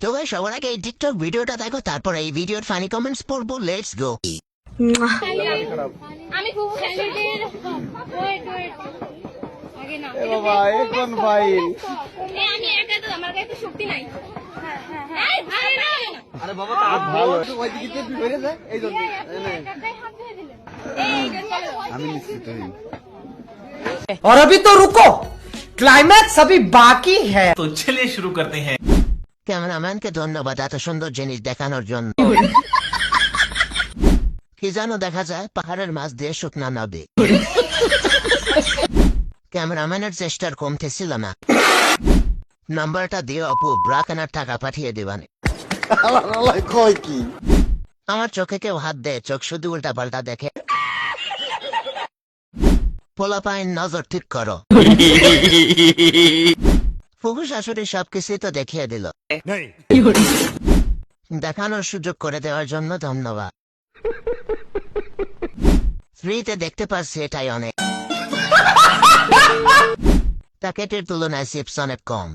তো ভাই সবার আগে এই টিকটক ভিডিওটা দেখো তারপর এই ভিডিওর ফানি কমেন্টস পড়বো লেটস গো আমি খুব স্যালিডের ওয়েট ওয়েট আগে না বাবা এখন ফাইল এ আমি একা তো আমার কাছে শক্তি নাই হ্যাঁ হ্যাঁ আরে না আরে বাবা তা ভালো ওই দিকে তো বেরে যায় এই জন্য একাই হাত ধরে দিলেন এই চলো আমি নিশ্চিত হই और अभी तो रुको क्लाइमैक्स अभी बाकी है तो चलिए शुरू करते हैं ক্যামেরাম্যানকে ধন্যবাদ এত সুন্দর জিনিস দেখানোর জন্য। কি জানো দেখা যায়, পাহাড়ের মাছ দিয়ে শুকনা নদী ক্যামেরাম্যানের চেষ্টার কমতেছিল না। নাম্বারটা দিয়ে অপু ব্রা কেনার টাকা পাঠিয়ে দিবানে। আমার চোখে কেউ হাত দেয়, চোখ শুধু উল্টা পাল্টা দেখে। পোলা পায়ের নজর ঠিক করো। ফুফু শাশুড়ি সবকিছুই তো দেখিয়ে দিল। দেখানোর সুযোগ করে দেওয়ার জন্য ধন্যবাদ। ফ্রিতে দেখতে পাচ্ছি এটাই অনেক। প্যাকেটের তুলনায় চিপস অনেক কম।